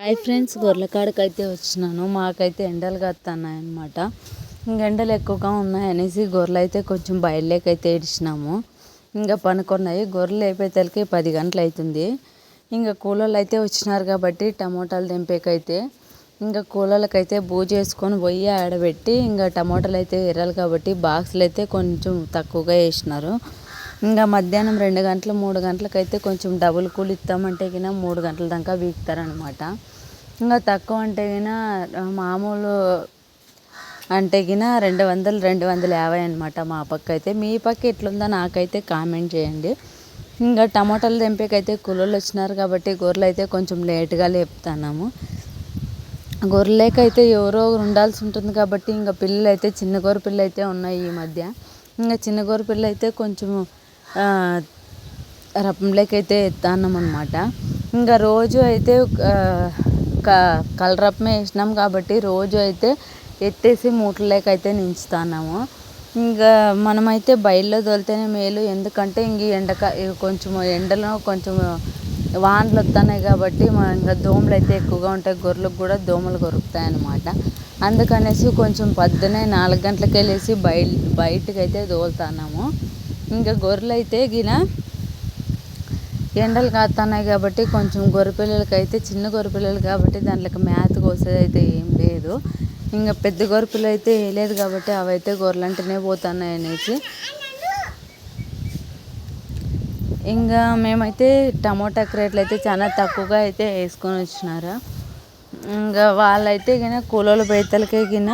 Hi friends గొర్రెల కాడకైతే అయితే వచ్చినాను. మాకైతే ఎండలు కత్తున్నాయన్నమాట. ఇంక ఎండలు ఎక్కువగా ఉన్నాయనేసి గొర్రెలు అయితే కొంచెం బయలులేకైతే ఇడిచినాము ఇంకా పనుకున్నాయి. గొర్రెలు అయిపోయేతలకి పది గంటలు అవుతుంది ఇంకా కూలోళ్ళు అయితే వచ్చినారు కాబట్టి టమోటాలు దింపేకైతే ఇంకా కూలోళ్ళకైతే బూ చేసుకొని పోయి ఆడబెట్టి ఇంకా టమోటాలు అయితే ఎర్రాలి కాబట్టి బాక్సులు అయితే కొంచెం తక్కువగా వేసినారు. ఇంకా మధ్యాహ్నం రెండు గంటలు మూడు గంటలకైతే కొంచెం డబుల్ కూలి ఇస్తామంటే కినా మూడు గంటల దాకా వీక్తారనమాట. ఇంకా తక్కువ అంటే కినా మామూలు అంటే గిన రెండు వందలు రెండు వందల యాభై అనమాట మా పక్క అయితే మీ పక్క ఎట్లుందో నాకైతే కామెంట్ చేయండి. ఇంకా టమాటాలు తెంపేకైతే కూలోళ్ళు వచ్చినారు కాబట్టి గొర్రెలు అయితే కొంచెం లేట్గా లేపుతున్నాము. గొర్రెలకైతే ఎవరో ఉండాల్సి ఉంటుంది కాబట్టి ఇంకా పిల్లలు అయితే చిన్న గొర్రె పిల్లలు అయితే ఉన్నాయి ఈ మధ్య. ఇంకా చిన్న గొర్రె పిల్లలు అయితే కొంచెం రపంలోకైతే ఎత్తాన్నాం అనమాట ఇంకా రోజు అయితే క కలరప్పమే వేసినాం కాబట్టి రోజు అయితే ఎత్తేసి మూటలేకైతే నించుతున్నాము. ఇంకా మనమైతే బయల్లో తోలితేనే మేలు. ఎందుకంటే ఇంక ఎండక కొంచెం ఎండలో కొంచెం వానలు వస్తున్నాయి కాబట్టి ఇంకా దోమలు అయితే ఎక్కువగా ఉంటాయి. గొర్రెలకు కూడా దోమలు కొరుకుతాయి అన్నమాట అందుకనేసి కొంచెం పొద్దునే నాలుగు గంటలకు వెళ్ళేసి బయ బయటకైతే అయితే తోలుతున్నాము. ఇంకా గొర్రెలు అయితే గిన ఎండలు కాస్తున్నాయి కాబట్టి కొంచెం గొర్రె పిల్లలకి అయితే చిన్న గొర్రె పిల్లలు కాబట్టి దాంట్లోకి మేత కోసేది అయితే ఏం లేదు. ఇంకా పెద్ద గొర్రె పిల్లలు అయితే వేయలేదు కాబట్టి అవైతే గొర్రెలంటేనే పోతున్నాయి అనేసి. ఇంకా మేమైతే టమోటా క్రేట్లు అయితే చాలా తక్కువగా అయితే వేసుకొని వచ్చినారు ఇంకా వాళ్ళైతే గిన కూలోళ్ళ బయతలకే గిన